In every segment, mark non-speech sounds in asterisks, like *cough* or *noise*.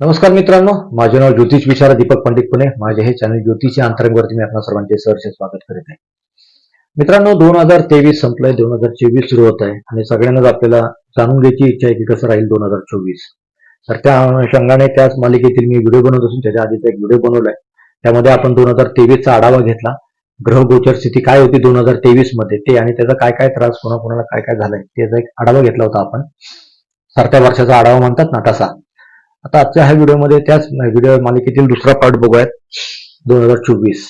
नमस्कार मित्रांनो माझे नाव ज्योतिष विचार दीपक पंडित पुणे. माझे हे चॅनल ज्योतिषी अंतरंगवरती मी आपल्या सर्वांचे सहर्ष स्वागत करीत आहे. मित्रांनो दोन हजार तेवीस संपलंय दोन हजार चोवीस सुरू होत आहे आणि सगळ्यांनाच आपल्याला जाणून घ्यायची इच्छा आहे की कसं राहील दोन हजार चोवीस. तर त्या अनुषंगाने त्याच मालिकेतील मी व्हिडिओ बनवत असून त्याच्या आधीचा एक व्हिडिओ बनवलाय. त्यामध्ये आपण दोन हजार तेवीसचा आढावा घेतला. ग्रह गोचर स्थिती काय होती दोन हजार तेवीसमध्ये? ते आणि त्याचा काय काय त्रास कोणा कोणाला काय काय झालाय? त्याचा एक आढावा घेतला होता आपण. सरत्या वर्षाचा आढावा म्हणतात ना तसा. आता आजच्या ह्या व्हिडिओमध्ये त्याच व्हिडिओ मालिकेतील दुसरा पार्ट बघूयात. दोन हजार चोवीस.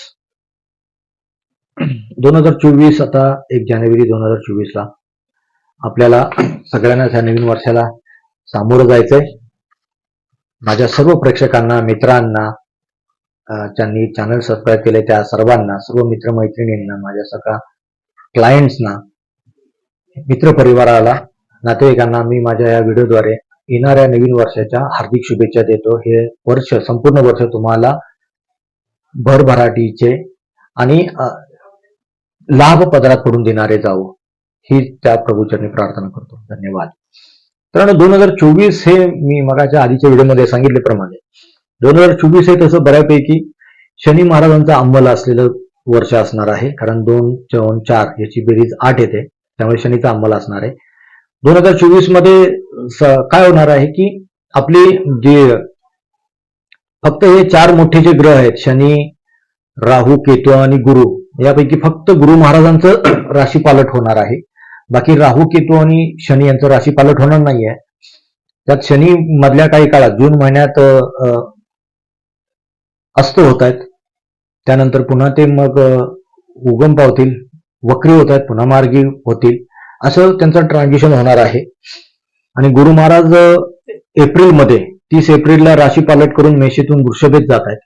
दोन हजार चोवीस आता एक जानेवारी दोन हजार चोवीस ला आपल्याला सगळ्यांना ह्या नवीन वर्षाला सामोरं जायचंय. माझ्या सर्व प्रेक्षकांना मित्रांना ज्यांनी चॅनल सबस्क्राईब केले त्या सर्वांना सर्व मित्रमैत्रिणींना माझ्या सगळ्या क्लायंट्सना मित्रपरिवाराला नातेवाईकांना मी माझ्या या व्हिडिओद्वारे येणाऱ्या नवीन वर्षाच्या हार्दिक शुभेच्छा देतो. हे वर्ष संपूर्ण वर्ष तुम्हाला भरभराटीचे आणि लाभ पदरात पडून देणारे जावो. ही त्या प्रभूचरणी प्रार्थना करतो. धन्यवाद. कारण दोन हजार चोवीस हे मी मगाच्या आधीच्या व्हिडिओमध्ये सांगितल्याप्रमाणे दोन हजार चोवीस हे तसं बऱ्यापैकी शनी महाराजांचा अंमल असलेलं वर्ष असणार आहे. कारण दोन चौन चार याची बेरीज आठ येते. त्यामुळे शनीचा अंमल असणार आहे. दोन हजार चोवीसमध्ये काय होणार आहे की आपली जे फक्त हे चार मोठे जे ग्रह आहेत शनी राहू केतू आणि गुरु यापैकी फक्त गुरु महाराजांचं *clears throat* राशी पालट होणार आहे. बाकी राहू केतू आणि शनी यांचं राशी पालट होणार नाहीये. त्यात शनी मधल्या काही काळात जून महिन्यात अस्त होत आहेत. त्यानंतर पुन्हा ते मग उगम पावतील वक्री होत आहेत पुन्हा मार्गी होतील. असं त्यांचं ट्रान्झिशन होणार आहे. आणि गुरु महाराज एप्रिलमध्ये तीस एप्रिलला राशी पालट करून मेषेतून वृषभेत जात आहेत.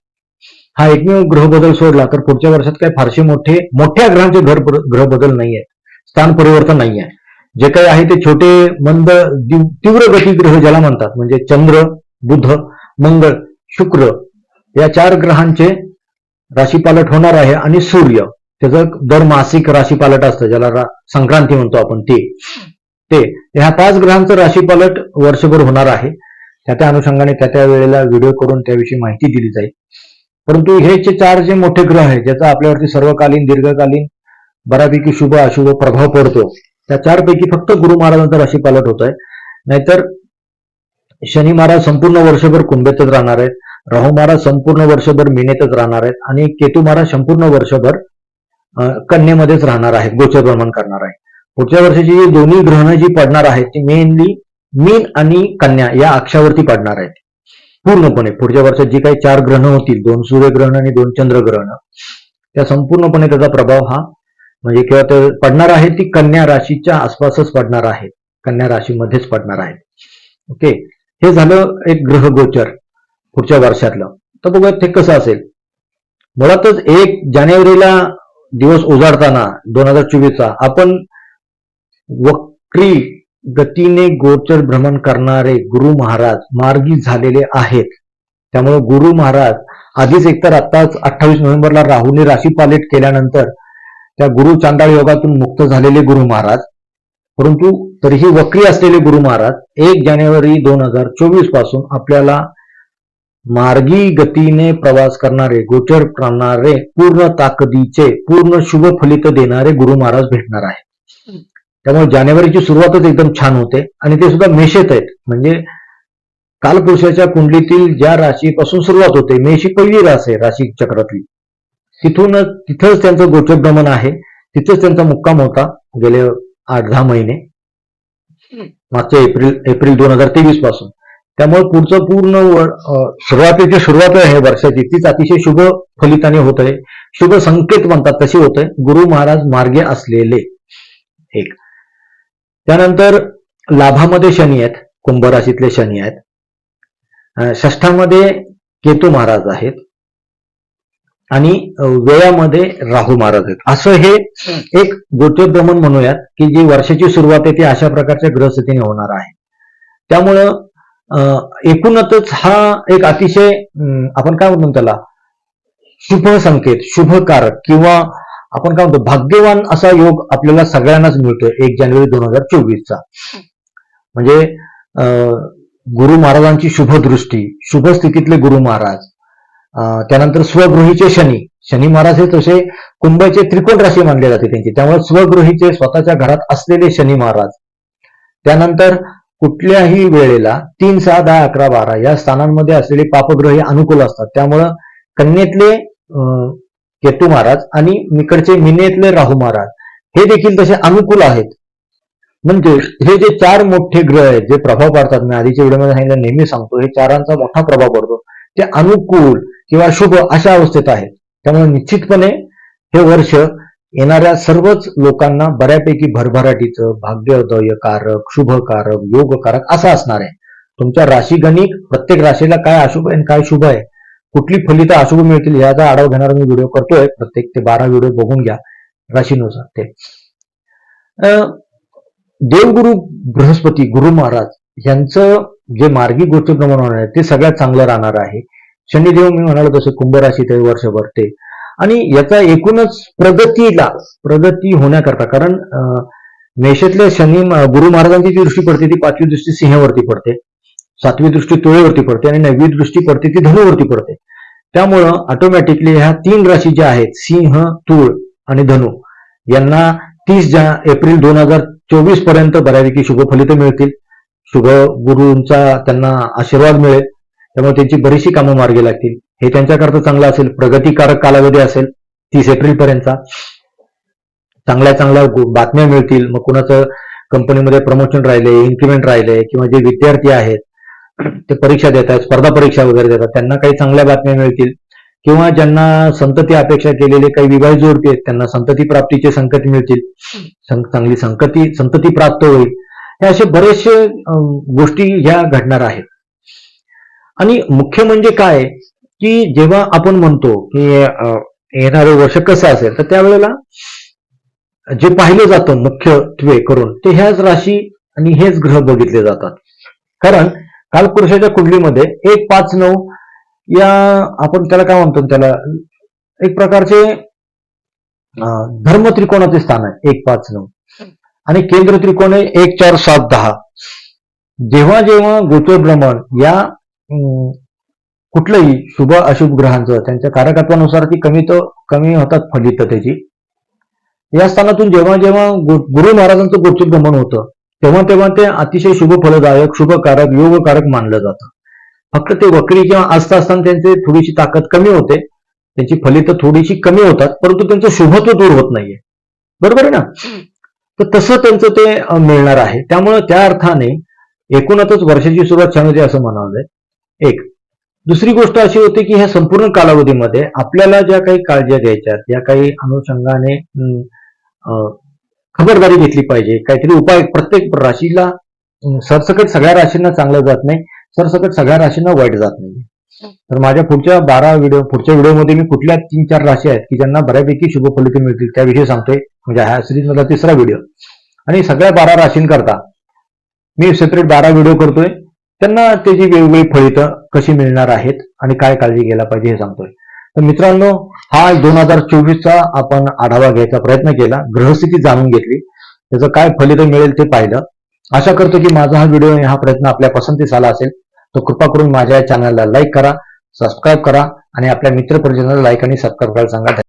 हा एकमेव ग्रह बदल सोडला तर पुढच्या वर्षात काही फारसे मोठे मोठ्या ग्रहांचे घर ग्रह बदल नाही आहेत. स्थान परिवर्तन नाही आहे. जे काही आहे ते छोटे मंद तीव्र गती ग्रह ज्याला म्हणतात म्हणजे चंद्र बुध मंगळ शुक्र या चार ग्रहांचे राशीपालट होणार आहे आणि सूर्य त्याचं दर मासिक राशीपालट असतं ज्याला संक्रांती म्हणतो आपण ते. ते ह्या पाच ग्रहांचं राशीपालट वर्षभर होणार आहे. त्या त्या अनुषंगाने त्या त्या वेळेला व्हिडिओ करून त्याविषयी माहिती दिली जाईल. परंतु हे जे चार जे मोठे ग्रह आहेत ज्याचा आपल्यावरती सर्वकालीन दीर्घकालीन बऱ्यापैकी शुभ अशुभ प्रभाव पडतो त्या चारपैकी फक्त गुरु महाराजांचा राशीपालट होत आहे नाहीतर शनी महाराज संपूर्ण वर्षभर कुंभेतच राहणार आहेत. राहू महाराज संपूर्ण वर्षभर मिनेतच राहणार आहेत. आणि केतू महाराज संपूर्ण वर्षभर कन्येमध्येच राहणार आहेत गोचर भ्रमण करणार आहे. पुढच्या वर्षाची जी दोन्ही ग्रहणं जी पडणार आहेत ती मेनली मीन आणि कन्या या अक्षावरती पडणार आहेत. पूर्णपणे पुढच्या वर्षात जी काही चार ग्रहण होतील दोन सूर्यग्रहण आणि दोन चंद्रग्रहण त्या संपूर्णपणे त्याचा प्रभाव हा म्हणजे किंवा ते पडणार आहे ती कन्या राशीच्या आसपासच पडणार आहे. कन्या राशीमध्येच पडणार आहे. ओके? हे झालं एक ग्रह गोचर पुढच्या वर्षातलं. तर बघूयात ते कसं असेल. मुळातच एक जानेवारीला दिवस उजाडताना दोन हजार चोवीसचा आपण वक्री गतीने गोचर भ्रमण करणारे गुरु महाराज मार्गी झालेले आहेत. त्यामुळे गुरु महाराज आधीच एकतर आताच अठ्ठावीस नोव्हेंबरला राहूने राशी पालिट केल्यानंतर त्या गुरु चांडाळ योगातून मुक्त झालेले गुरु महाराज. परंतु तरीही वक्री असलेले गुरु महाराज एक जानेवारी दोन हजार चोवीसपासून आपल्याला मार्गी गतीने प्रवास करणारे गोचर करणारे पूर्ण ताकदीचे पूर्ण शुभ फलित देणारे गुरु महाराज भेटणार आहे त्यामुळे जानेवारीची सुरुवातच एकदम छान होते. आणि ते सुद्धा मेषेत आहेत. म्हणजे कालपुरुषाच्या कुंडलीतील ज्या राशीपासून सुरुवात होते मेष ही पहिली रास आहे राशी चक्रातली. तिथूनच तिथंच त्यांचं गोचर भ्रमण आहे. तिथंच त्यांचा मुक्काम होता गेले आठ दहा महिने. मागच्या एप्रिल एप्रिल दोन हजार तेवीसपासून. त्यामुळे पुढचं पूर्ण सुरुवातीची सुरुवात आहे वर्षाची तीच अतिशय शुभ फलिताने होत आहे. शुभ संकेत म्हणतात तशी होत आहे. गुरु महाराज मार्गे असलेले. एक. त्यानंतर लाभामध्ये शनी आहेत कुंभ राशीतले शनी आहेत. षष्ठामध्ये केतू महाराज आहेत. आणि अं, व्ययामध्ये राहू महाराज आहेत. असं हे एक गोचर भ्रमण म्हणूयात की जी वर्षाची सुरुवात आहे ती अशा प्रकारच्या ग्रहस्थितीने होणार आहे. त्यामुळं अं, एकूणच हा एक अतिशय आपण काय म्हणतो त्याला शुभ संकेत शुभकारक किंवा आपण काय म्हणतो भाग्यवान असा योग आपल्याला सगळ्यांनाच मिळतोय एक जानेवारी दोन हजार चोवीसचा. म्हणजे अं, गुरु महाराजांची शुभ दृष्टी शुभ स्थितीतले गुरु महाराज अं, त्यानंतर स्वगृहीचे शनी शनी महाराज हे तसे कुंभचे त्रिकोण राशी मानले जाते त्यांचे. त्यामुळे स्वगृहीचे स्वतःच्या घरात असलेले शनी महाराज. त्यानंतर कुठल्याही वेळेला तीन सहा दहा अकरा बारा या स्थानांमध्ये असलेले पापग्रह हे अनुकूल असतात. त्यामुळं कन्येतले अं, केतू महाराज आणि निकडचे मिनेतले राहू महाराज हे देखील तसे अनुकूल आहेत. म्हणजे हे जे चार मोठे ग्रह आहेत जे प्रभाव पाडतात मी आधीच्या व्हिडिओमध्ये सांगितलं नेहमी सांगतो हे चारांचा मोठा प्रभाव पडतो. ते अनुकूल किंवा शुभ अशा अवस्थेत आहेत. त्यामुळे निश्चितपणे हे वर्ष येणाऱ्या सर्वच लोकांना बऱ्यापैकी भरभराटीचं भाग्योदयकारक शुभकारक योगकारक असं असणार आहे. तुमच्या राशीगणिक प्रत्येक राशीला काय अशुभ आहे आणि काय शुभ आहे? कुठली फलितं अशुभ मिळतील याचा आढावा घेणारा मी व्हिडिओ करतोय. प्रत्येक ते बारा व्हिडिओ बघून घ्या. राशीनुसार ते. अं, देवगुरु बृहस्पती गुरु महाराज यांचं जे मार्गी गोचर प्रमाण होणार आहे ते सगळ्यात चांगलं राहणार आहे. शनिदेव मी म्हणालो तसे कुंभ राशीत ते वर्षभर ते. आणि याचा एकूणच प्रगतीला प्रगती होण्याकरता कारण अं, मेषातल्या शनी गुरु महाराजांची जी दृष्टी पडते ती पाचवी दृष्टी सिंहावरती पडते. सातवी दृष्टी तुळेवरती पडते आणि नववी दृष्टी पडते ती धनुवरती पडते. त्यामुळं ऑटोमॅटिकली ह्या तीन राशी ज्या आहेत सिंह तूळ आणि धनु यांना तीस जा एप्रिल दोन हजार चोवीसपर्यंत बऱ्यापैकी शुभफलित मिळतील. शुभ गुरूंचा त्यांना आशीर्वाद मिळेल. त्यामुळे त्यांची बरीचशी कामं मार्गी लागतील. हे त्यांच्याकरता चांगलं असेल प्रगतीकारक कालावधी असेल तीस एप्रिल पर्यंतचा. चांगल्या चांगल्या बातम्या मिळतील. मग कुणाचं कंपनीमध्ये प्रमोशन राहिले इन्क्रीमेंट राहिले किंवा जे विद्यार्थी आहेत ते परीक्षा देत आहेत स्पर्धा परीक्षा वगैरे देतात त्यांना काही चांगल्या बातम्या मिळतील. किंवा ज्यांना संतती अपेक्षा केलेले काही विवाह जोडते आहेत त्यांना संतती प्राप्तीचे संकट मिळतील. चांगली संकती संतती प्राप्त होईल. हे असे बरेचसे गोष्टी ह्या घडणार आहेत. आणि मुख्य म्हणजे काय? की जेव्हा आपण म्हणतो की अं, येणारं वर्ष कसं असेल तर त्यावेळेला जे पाहिलं जातं मुख्यत्वे करून ते ह्याच राशी आणि हेच ग्रह बघितले जातात. कारण कालपुरुषाच्या कुंडलीमध्ये एक पाच नऊ या आपण त्याला काय म्हणतो त्याला एक प्रकारचे धर्म त्रिकोणाचे स्थान आहे एक पाच नऊ. आणि केंद्र त्रिकोण आहे एक चार सात दहा. जेव्हा जेव्हा गोचर भ्रमण या कुठलंही शुभ अशुभ ग्रहांचं त्यांच्या कारकत्वानुसार ती कमी तर कमी होतात फलित त्याची. या स्थानातून जेव्हा जेव्हा गुरु महाराजांचं गोचर भ्रमण होतं तेव्हा तेव्हा ते अतिशय शुभ फलदायक शुभकारक योगकारक मानलं जातं. फक्त ते वक्री किंवा असता असताना त्यांची थोडीशी ताकद कमी होते. त्यांची फलितं थोडीशी कमी होतात परंतु त्यांचं शुभत्व दूर होत नाहीये. बरोबर आहे ना? तर तसं त्यांचं ते मिळणार आहे. त्यामुळे त्या अर्थाने एकूणच वर्षाची सुरुवात छान होती असं म्हणावं एक. दुसरी गोष्ट अशी होती की ह्या संपूर्ण कालावधीमध्ये आपल्याला ज्या काही काळज्या घ्यायच्या या काही अनुषंगाने खबरदारी घेतली पाहिजे. काहीतरी उपाय प्रत्येक राशीला सरसकट सगळ्या राशींना चांगलं जात नाही. सरसकट सगळ्या राशींना वाईट जात नाही. तर माझ्या पुढच्या बारा व्हिडिओ पुढच्या व्हिडिओमध्ये मी कुठल्या तीन चार राशी आहेत की ज्यांना बऱ्यापैकी शुभ फलितं मिळतील त्याविषयी सांगतोय. म्हणजे ह्या सिरीज मधला तिसरा व्हिडिओ. आणि सगळ्या बारा राशींकरता मी सेपरेट बारा व्हिडिओ करतोय. त्यांना त्याची वेगवेगळी फळितं कशी मिळणार आहेत आणि काय काळजी घ्यायला पाहिजे हे सांगतोय. तर मित्रांनो हा दोन हजार चोवीसचा आपण आढावा घ्यायचा प्रयत्न केला. ग्रहस्थिती जाणून घेतली. त्याचं काय फलित मिळेल ते पाहिलं. आशा करतो की माझा हा व्हिडिओ हा प्रयत्न आपल्या पसंतीस आला असेल. तर कृपा करून माझ्या चॅनलला लाईक करा सबस्क्राईब करा आणि आपल्या मित्रपरिजनाला लाईक आणि सबस्क्राईब करायला सांगा.